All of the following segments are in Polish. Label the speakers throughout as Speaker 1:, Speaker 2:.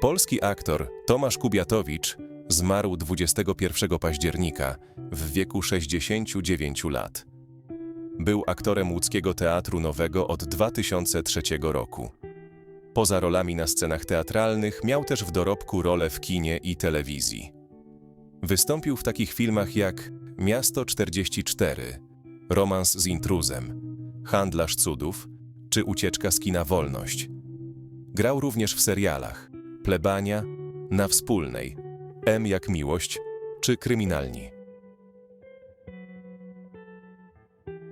Speaker 1: Polski aktor Tomasz Kubiatowicz zmarł 21 października w wieku 69 lat. Był aktorem łódzkiego Teatru Nowego od 2003 roku. Poza rolami na scenach teatralnych miał też w dorobku role w kinie i telewizji. Wystąpił w takich filmach jak Miasto 44, Romans z intruzem, Handlarz cudów czy Ucieczka z kina Wolność. Grał również w serialach Plebania, Na Wspólnej, M jak Miłość czy Kryminalni.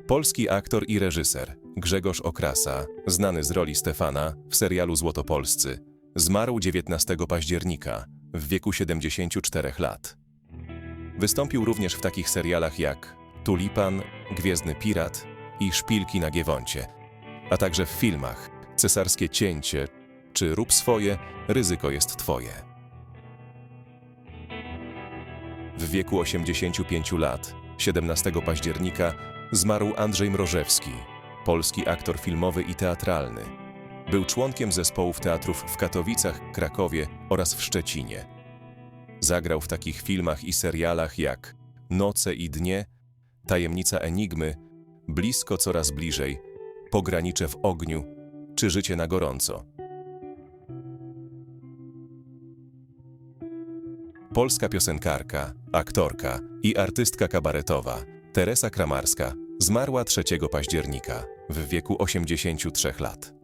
Speaker 1: Polski aktor i reżyser Grzegorz Okrasa, znany z roli Stefana w serialu Złotopolscy, zmarł 19 października w wieku 74 lat. Wystąpił również w takich serialach jak Tulipan, Gwiezdny Pirat i Szpilki na Giewoncie, a także w filmach Cesarskie Cięcie czy Rób swoje, ryzyko jest twoje. W wieku 85 lat, 17 października, zmarł Andrzej Mrożewski, polski aktor filmowy i teatralny. Był członkiem zespołów teatrów w Katowicach, Krakowie oraz w Szczecinie. Zagrał w takich filmach i serialach jak Noce i dnie, Tajemnica Enigmy, Blisko coraz bliżej, Pogranicze w ogniu czy Życie na gorąco. Polska piosenkarka, aktorka i artystka kabaretowa Teresa Kramarska zmarła 3 października w wieku 83 lat.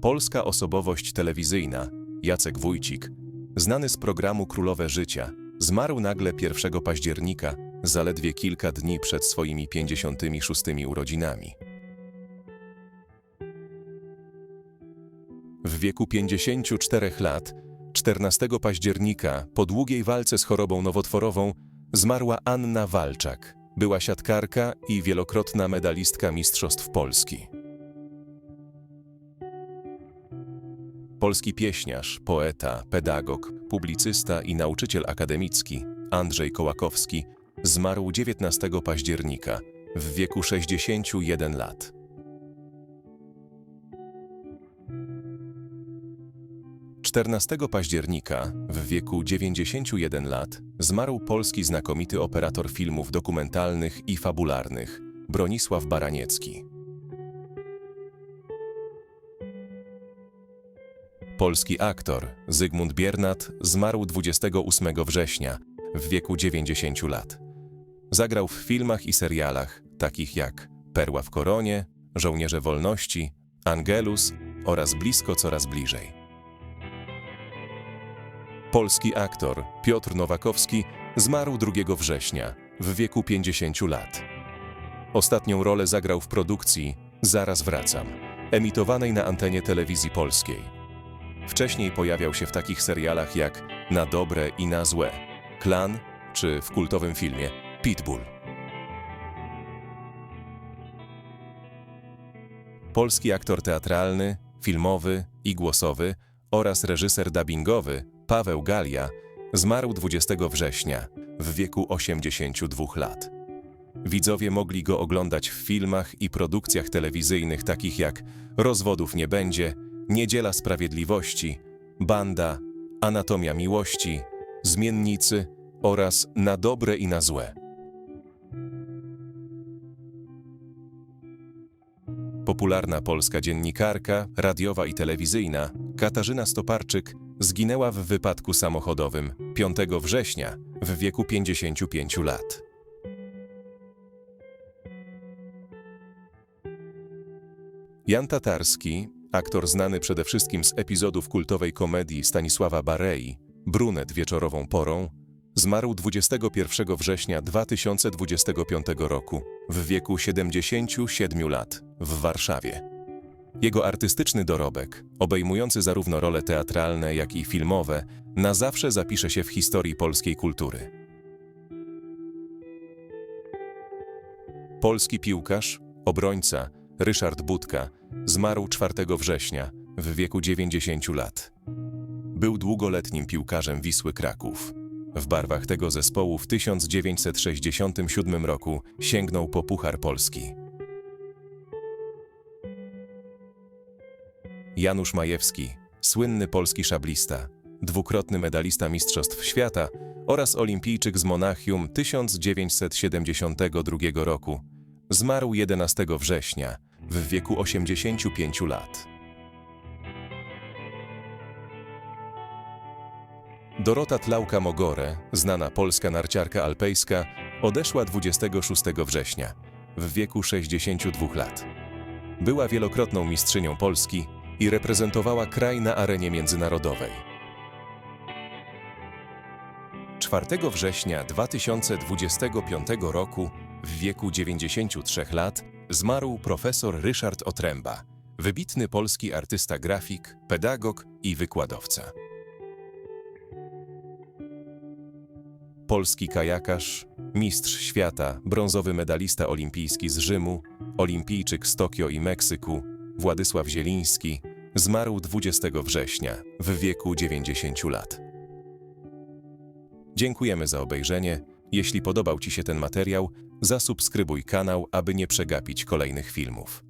Speaker 1: Polska osobowość telewizyjna Jacek Wójcik, znany z programu Królowe Życia, zmarł nagle 1 października, zaledwie kilka dni przed swoimi 56 urodzinami. W wieku 54 lat, 14 października, po długiej walce z chorobą nowotworową, zmarła Anna Walczak. Była siatkarka i wielokrotna medalistka Mistrzostw Polski. Polski pieśniarz, poeta, pedagog, publicysta i nauczyciel akademicki Andrzej Kołakowski zmarł 19 października w wieku 61 lat. 14 października, w wieku 91 lat, zmarł polski znakomity operator filmów dokumentalnych i fabularnych Bronisław Baraniecki. Polski aktor Zygmunt Biernat zmarł 28 września w wieku 90 lat. Zagrał w filmach i serialach takich jak Perła w koronie, Żołnierze Wolności, Angelus oraz Blisko coraz bliżej. Polski aktor Piotr Nowakowski zmarł 2 września w wieku 50 lat. Ostatnią rolę zagrał w produkcji Zaraz wracam, emitowanej na antenie telewizji polskiej. Wcześniej pojawiał się w takich serialach jak Na dobre i na złe, Klan czy w kultowym filmie Pitbull. Polski aktor teatralny, filmowy i głosowy oraz reżyser dubbingowy Paweł Galia zmarł 20 września w wieku 82 lat. Widzowie mogli go oglądać w filmach i produkcjach telewizyjnych takich jak Rozwodów nie będzie, Niedziela Sprawiedliwości, Banda, Anatomia Miłości, Zmiennicy oraz Na dobre i na złe. Popularna polska dziennikarka, radiowa i telewizyjna Katarzyna Stoparczyk zginęła w wypadku samochodowym 5 września w wieku 55 lat. Jan Tatarski, aktor znany przede wszystkim z epizodów kultowej komedii Stanisława Barei, Brunet wieczorową porą, zmarł 21 września 2025 roku w wieku 77 lat w Warszawie. Jego artystyczny dorobek, obejmujący zarówno role teatralne, jak i filmowe, na zawsze zapisze się w historii polskiej kultury. Polski piłkarz, obrońca Ryszard Budka zmarł 4 września w wieku 90 lat. Był długoletnim piłkarzem Wisły Kraków. W barwach tego zespołu w 1967 roku sięgnął po Puchar Polski. Janusz Majewski, słynny polski szablista, dwukrotny medalista Mistrzostw Świata oraz olimpijczyk z Monachium 1972 roku. Zmarł 11 września w wieku 85 lat. Dorota Tlauka-Mogore, znana polska narciarka alpejska, odeszła 26 września w wieku 62 lat. Była wielokrotną mistrzynią Polski i reprezentowała kraj na arenie międzynarodowej. 4 września 2025 roku w wieku 93 lat zmarł profesor Ryszard Otręba, wybitny polski artysta grafik, pedagog i wykładowca. Polski kajakarz, mistrz świata, brązowy medalista olimpijski z Rzymu, olimpijczyk z Tokio i Meksyku, Władysław Zieliński, zmarł 20 września w wieku 90 lat. Dziękujemy za obejrzenie. Jeśli podobał Ci się ten materiał, zasubskrybuj kanał, aby nie przegapić kolejnych filmów.